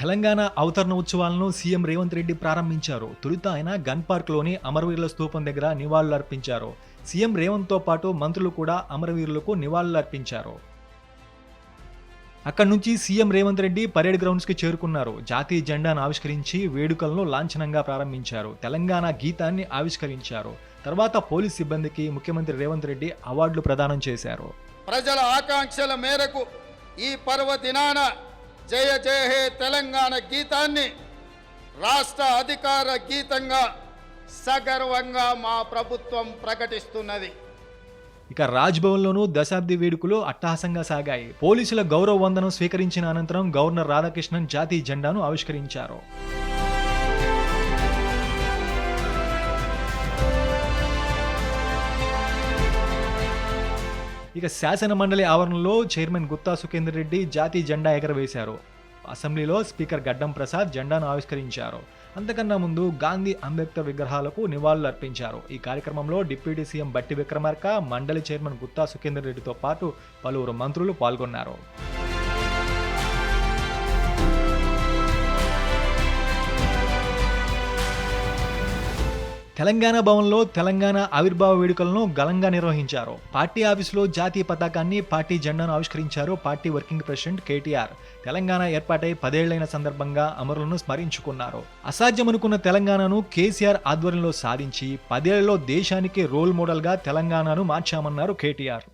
తెలంగాణ అవతరణ ఉత్సవాలను సీఎం రేవంత్ రెడ్డి ప్రారంభించారు. తొలుత ఆయన గన్ పార్క్లోని అమరవీరుల స్తూపం దగ్గర నివాళులర్పించారు. సీఎం రేవంత్తో పాటు మంత్రులు కూడా అమరవీరులకు నివాళులర్పించారు. అక్కడి నుంచి సీఎం రేవంత్ రెడ్డి పరేడ్ గ్రౌండ్స్కి చేరుకున్నారు. జాతీయ జెండాను ఆవిష్కరించి వేడుకలను లాంఛనంగా ప్రారంభించారు. తెలంగాణ గీతాన్ని ఆవిష్కరించారు. తర్వాత పోలీస్ సిబ్బందికి ముఖ్యమంత్రి రేవంత్ రెడ్డి అవార్డులు ప్రదానం చేశారు. ప్రజల ఆకాంక్షల మేరకు ఈ పర్వదినాన జయ జయ హే తెలంగాణ గీతాన్ని రాష్ట్ర అధికార గీతంగా సగర్వంగా మా ప్రభుత్వం ప్రకటిస్తున్నది. ఇక రాజ్భవన్లోనూ దశాబ్ది వేడుకలు అట్టహాసంగా సాగాయి. పోలీసుల గౌరవ వందనం స్వీకరించిన అనంతరం గవర్నర్ రాధాకృష్ణన్ జాతీయ జెండాను ఆవిష్కరించారు. ఇక శాసన మండలి ఆవరణలో చైర్మన్ గుత్తా సుఖేందర్ రెడ్డి జాతీయ జెండా ఎగరవేశారు. అసెంబ్లీలో స్పీకర్ గడ్డం ప్రసాద్ జెండాను ఆవిష్కరించారు. అంతకన్నా ముందు గాంధీ అంబేద్కర్ విగ్రహాలకు నివాళులు అర్పించారు ఈ కార్యక్రమంలో డిప్యూటీ సీఎం బట్టి విక్రమార్క మండలి చైర్మన్ గుత్తా సుఖేందర్ రెడ్డితో పాటు పలువురు మంత్రులు పాల్గొన్నారు. తెలంగాణ భవన్లో తెలంగాణ ఆవిర్భావ వేడుకలను ఘనంగా నిర్వహించారు. పార్టీ ఆఫీసులో జాతీయ పతాకాన్ని పార్టీ జెండాను ఆవిష్కరించారు party working president KTR. Telangana ఏర్పాటై పదేళ్ళైన సందర్భంగా అమరులను స్మరించుకున్నారు. అసాధ్యమనుకున్న తెలంగాణను కేసీఆర్ ఆధ్వర్యంలో సాధించి పదేళ్ళలో దేశానికి రోల్ మోడల్గా తెలంగాణను మార్చామన్నారు కేటీఆర్.